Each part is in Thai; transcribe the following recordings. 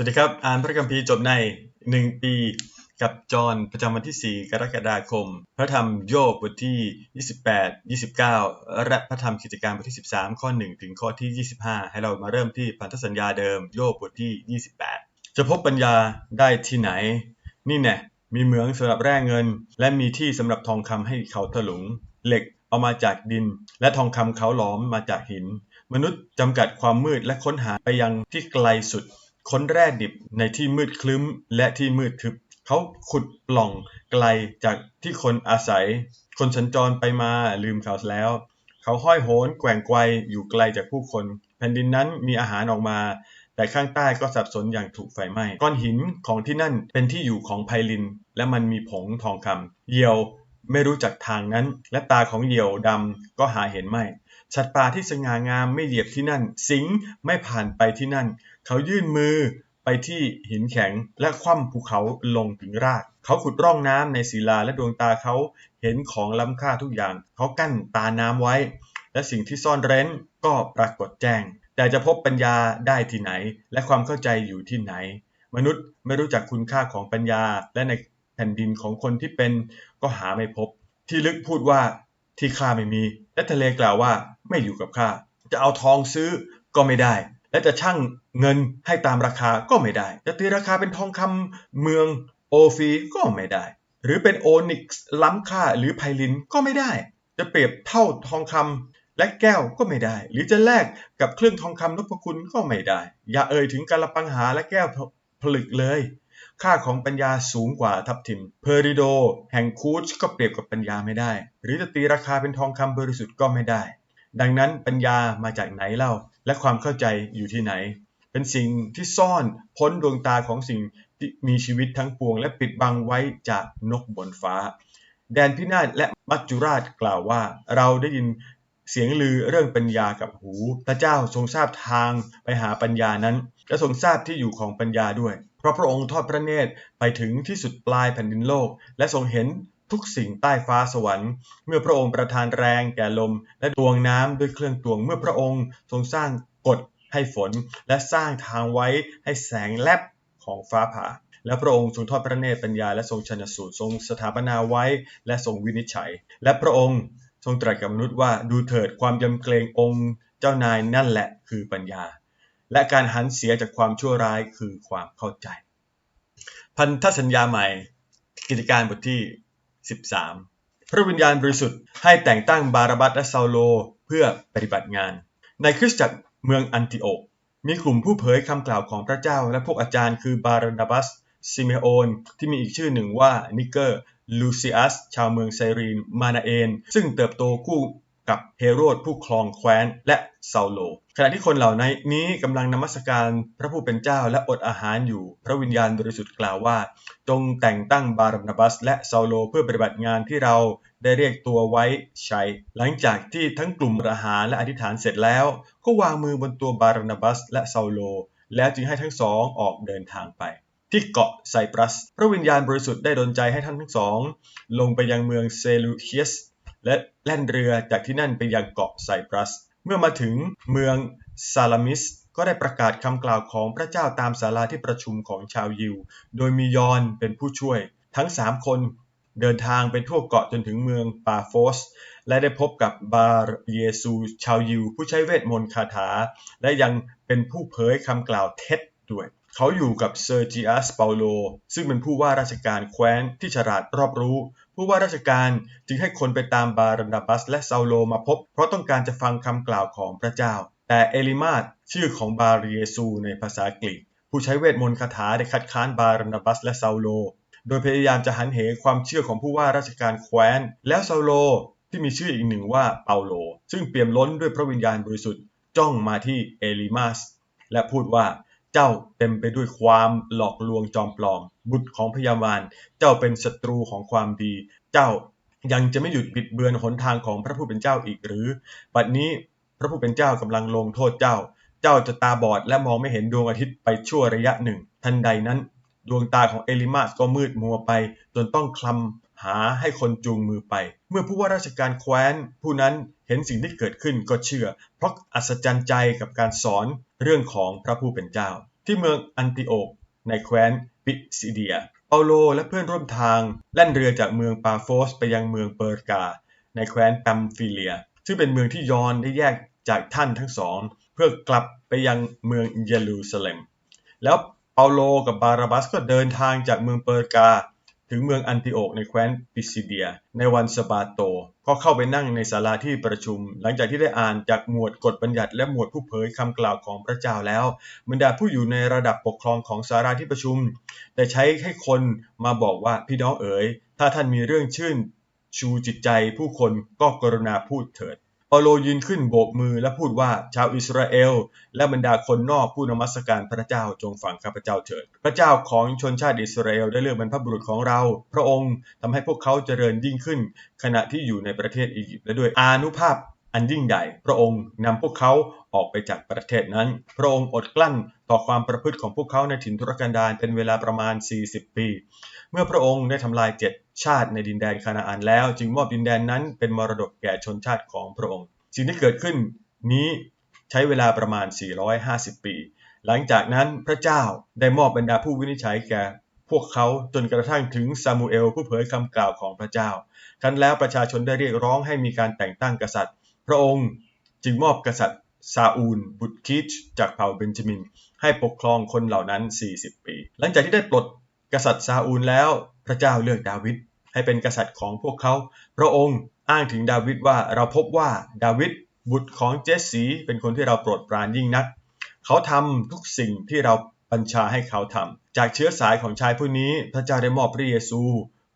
สวัสดีครับอ่านพระคัมภีร์จบใน 1 ปีกับจอห์นประจำวันที่ 4 กรกฎาคม พระธรรมโยบบทที่ 28 29 และพระธรรมกิจการบทที่ 13 ข้อ 1 ถึงข้อที่ 25 ให้เรามาเริ่มที่พันธสัญญาเดิมโยบบทที่ 28 จะพบปัญญาได้ที่ไหน นี่แน่มีเหมืองสำหรับแร่เงิน และมีที่สำหรับทองคำให้เขาถลุง เหล็กเอามาจากดิน และทองคำเขาหลอมมาจากหิน มนุษย์จำกัดความมืดและค้นหาไปยังที่ไกลสุด ค้นแร่ดิบในที่มืดคลึ้มและที่มืดทึบ เขาขุดปล่องไกลจากที่คนอาศัย คนสัญจรไปมาลืมเขาแล้ว เขาห้อยโหนแกว่งไกวอยู่ไกลจากผู้คน แผ่นดินนั้นมีอาหารออกมา แต่ข้างใต้ก็สับสนอย่างถูกไฟไหม้ ก้อนหินของที่นั่นเป็นที่อยู่ของไพลิน และมันมีผงทองคำเหยี่ยว ไม่รู้จักทางนั้น และตาของเหยี่ยวดำก็หาเห็นไม่สัตว์ป่าที่สง่างามไม่เหยียบที่นั่น สิงไม่ผ่านไปที่นั่น เขายื่นมือไปที่หินแข็งและคว่ำภูเขาลงถึงราก เขาขุดร่องน้ำในศิลาและดวงตาเขาเห็นของล้ำค่าทุกอย่าง เขากั้นตาน้ำไว้ และสิ่งที่ซ่อนเร้นก็ปรากฏแจ้ง แต่จะพบปัญญาได้ที่ไหน และความเข้าใจอยู่ที่ไหน มนุษย์ไม่รู้จักคุณค่าของปัญญาและใน แผ่นดินของคนที่เป็นก็หาไม่พบ ที่ลึกพูดว่าที่ข้าไม่มี และทะเลกล่าวว่าไม่อยู่กับข้าจะเอาทองซื้อก็ไม่ได้ และจะชั่งเงินให้ตามราคาก็ไม่ได้ จะตีราคาเป็นทองคำเมืองโอฟีก็ไม่ได้ หรือเป็นโอนิกส์ล้ำค่าหรือไพลินก็ไม่ได้ จะเปรียบเท่าทองคำและแก้วก็ไม่ได้ หรือจะแลกกับเครื่องทองคำนพคุณก็ไม่ได้ อย่าเอ่ยถึงกาลปังหาและแก้วผลึกเลย ค่าของปัญญาสูงกว่าทับทิมเพอริโด แห่งคูชก็เปรียบกับปัญญาไม่ได้ หรือจะตีราคาเป็นทองคำบริสุทธิ์ก็ไม่ได้ ดังนั้นปัญญามาจากไหนเล่า และความเข้าใจอยู่ที่ไหน เป็นสิ่งที่ซ่อนพ้นดวงตาของสิ่งที่มีชีวิตทั้งปวง และปิดบังไว้จากนกบนฟ้า แดนพินาศและมัจจุราชกล่าวว่า เราได้ยิน เสียงลือเรื่องปัญญากับหู พระเจ้าทรงทราบทางไปหาปัญญานั้น และทรงทราบที่อยู่ของปัญญาด้วย เพราะพระองค์ทอดพระเนตรไปถึงที่สุดปลายแผ่นดินโลก และทรงเห็นทุกสิ่งใต้ฟ้าสวรรค์ เมื่อพระองค์ประทานแรงแก่ลม และตวงน้ำด้วยเครื่องตวง เมื่อพระองค์ทรงสร้างกฎให้ฝน และสร้างทางไว้ให้แสงแลบของฟ้าผ่า และพระองค์ทรงทอดพระเนตรปัญญาและทรงชนสูตรทรงสถาปนาไว้และทรงวินิจฉัย และพระองค์ ทรงตรัสกับมนุษย์ว่าดูเถิดความยำเกรงองค์เจ้านายนั่นแหละคือปัญญา และการหันเสียจากความชั่วร้ายคือความเข้าใจ พันธสัญญาใหม่ กิจการบทที่ 13 พระวิญญาณบริสุทธิ์ให้แต่งตั้งบาราบัสและซาโลเพื่อปฏิบัติงาน ในคริสตจักรเมืองอันติโอกมีกลุ่มผู้เผยคำกล่าวของพระเจ้าและพวกอาจารย์คือบารานาบัสซิเมโอนที่มีอีกชื่อหนึ่งว่านิเกอร์ ลูซิอัส ชาวเมืองไซรีน มานาเอน ซึ่งเติบโตคู่กับเฮโรดผู้ครองแคว้นและซาโล ขณะที่คนเหล่านี้กำลังนมัสการพระผู้เป็นเจ้าและอดอาหารอยู่ พระวิญญาณบริสุทธิ์กล่าวว่า จงแต่งตั้งบารนาบัส และซาโลเพื่อปฏิบัติงานที่เราได้เรียกตัวไว้ใช้ หลังจากที่ทั้งกลุ่มอาหารและอธิษฐานเสร็จแล้ว ก็วางมือบนตัวบารนาบัส และซาโล แล้วจึงให้ทั้งสองออกเดินทางไป ที่เกาะไซปรัส พระวิญญาณบริสุทธิ์ได้ดลใจให้ท่านทั้งสอง ลงไปยังเมืองเซลูเคียส และแล่นเรือจากที่นั่นไปยังเกาะไซปรัส เมื่อมาถึงเมืองซาลามิสก็ได้ประกาศคำกล่าวของพระเจ้าตามศาลาที่ประชุมของชาวยิว โดยมียอนเป็นผู้ช่วย ทั้งสามคนเดินทางไปทั่วเกาะจนถึงเมืองปาโฟส และได้พบกับบาร์เยซูชาวยิว ผู้ใช้เวทมนต์คาถา และยังเป็นผู้เผยคำกล่าวเท็จด้วย เขาอยู่กับเซอร์จิอัสเปาโล ซึ่งเป็นผู้ว่าราชการแคว้นที่ฉลาดรอบรู้ ผู้ว่าราชการจึงให้คนไปตามบารานดาบัสและเซาโลมาพบ เพราะต้องการจะฟังคำกล่าวของพระเจ้า แต่เอลิมาสชื่อของบาร์เยซูในภาษากรีกผู้ใช้เวทมนต์คาถาได้คัดค้านบารานดาบัสและเซาโล โดยพยายามจะหันเหความเชื่อของผู้ว่าราชการแคว้น แล้วเซาโลที่มีชื่ออีกหนึ่งว่าเปาโล ซึ่งเปี่ยมล้นด้วยพระวิญญาณบริสุทธิ์จ้องมาที่เอลิมาสและพูดว่า เจ้าเต็มไปด้วยความหลอกลวงจอมปลอม บุตรของพยามาร เจ้าเป็นศัตรูของความดี เจ้ายังจะไม่หยุดบิดเบือนหนทางของพระผู้เป็นเจ้าอีกหรือ บัดนี้พระผู้เป็นเจ้ากำลังลงโทษเจ้า เจ้าจะตาบอดและมองไม่เห็นดวงอาทิตย์ไปชั่วระยะหนึ่ง ทันใดนั้น ดวงตาของเอลิมาสก็มืดมัวไป จนต้องคลำ หาให้คนจูงมือไป เมื่อผู้ว่าราชการแคว้น ผู้นั้นเห็นสิ่งที่เกิดขึ้นก็เชื่อ เพราะอัศจรรย์ใจกับการสอนเรื่องของพระผู้เป็นเจ้า ที่เมืองอันติโอกในแคว้นปิซิเดีย เปาโลและเพื่อนร่วมทางแล่นเรือจากเมืองปาโฟสไปยังเมืองเปอร์กา ในแคว้นแปมฟิเลีย ซึ่งเป็นเมืองที่ยอนได้แยกจากท่านทั้งสอง เพื่อกลับไปยังเมืองเยรูซาเล็ม แล้วเปาโลกับบาราบัสก็เดินทางจากเมืองเปอร์กา ถึงเมืองอันติโอกในแคว้นปิซิเดีย ในวันสบาโต ก็เข้าไปนั่งในศาลาที่ประชุม หลังจากที่ได้อ่านจากหมวดกฎบัญญัติและหมวดผู้เผยคำกล่าวของพระเจ้าแล้วบรรดาผู้อยู่ในระดับปกครองของศาลาที่ประชุมได้ใช้ให้คนมาบอกว่าพี่น้องเอ๋ยถ้าท่านมีเรื่องชื่นชูจิตใจผู้คนก็กรุณาพูดเถิด เปาโลยืนขึ้นโบกมือและพูดว่าชาวอิสราเอล และบรรดาคนนอกผู้นมัสการพระเจ้าจงฟังข้าพเจ้าเถิด พระเจ้าของชนชาติอิสราเอลได้เลือกบรรพบุรุษของเรา พระองค์ทำให้พวกเขาเจริญยิ่งขึ้น ขณะที่อยู่ในประเทศอียิปต์และด้วยอานุภาพอันยิ่งใหญ่ พระองค์นำพวกเขา ออกไปจากประเทศนั้นพระองค์อดกลั้นต่อความประพฤติของพวกเขาในถิ่นทุรกันดารเป็นเวลาประมาณ 40 ปี เมื่อพระองค์ได้ทำลายเจ็ดชาติในดินแดนคานาอันแล้ว จึงมอบดินแดนนั้นเป็นมรดกแก่ชนชาติของพระองค์ สิ่งที่เกิดขึ้นนี้ใช้เวลาประมาณ 450 ปี หลังจากนั้นพระเจ้าได้มอบบรรดาผู้วินิจฉัยแก่พวกเขาจนกระทั่งถึงซามูเอลผู้เผยคำกล่าวของพระเจ้า ครั้นแล้วประชาชนได้เรียกร้องให้มีการแต่งตั้งกษัตริย์ พระองค์จึงมอบกษัตริย์ ซาอูลบุตรคิชจากเผ่าเบนจามิน ให้ปกครองคนเหล่านั้น 40 ปี หลังจากที่ได้ปลดกษัตริย์ซาอูลแล้ว พระเจ้าเลือกดาวิดให้เป็นกษัตริย์ของพวกเขา พระองค์อ้างถึงดาวิดว่าเราพบว่าดาวิดบุตรของเจสสีเป็นคนที่เราโปรดปรานยิ่งนัก เขาทำทุกสิ่งที่เราบัญชาให้เขาทำจากเชื้อสายของชายผู้นี้ พระเจ้าได้มอบพระเยซู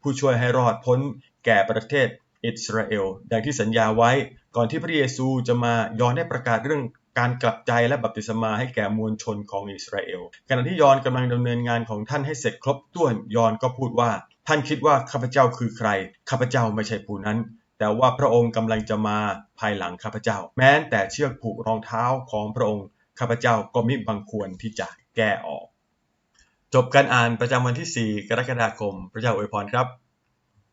ผู้ช่วยให้รอดพ้นแก่ประเทศ อิสราเอลดังที่สัญญาไว้ ก่อนที่พระเยซูจะมายอนได้ประกาศเรื่องการกลับใจและบัพติศมาให้แก่มวลชนของอิสราเอลขณะที่ยอนกำลังดำเนินงานของท่านให้เสร็จครบถ้วนยอนก็พูดว่า ท่านคิดว่าข้าพเจ้าคือใครข้าพเจ้าไม่ใช่ผู้นั้น แต่ว่าพระองค์กำลังจะมาภายหลังข้าพเจ้า แม้แต่เชือกผูกรองเท้าของพระองค์ข้าพเจ้าก็มิบังควรที่จะแก้ออก จบการอ่านประจำวันที่ 4 กรกฎาคม พระเจ้าอวยพรครับ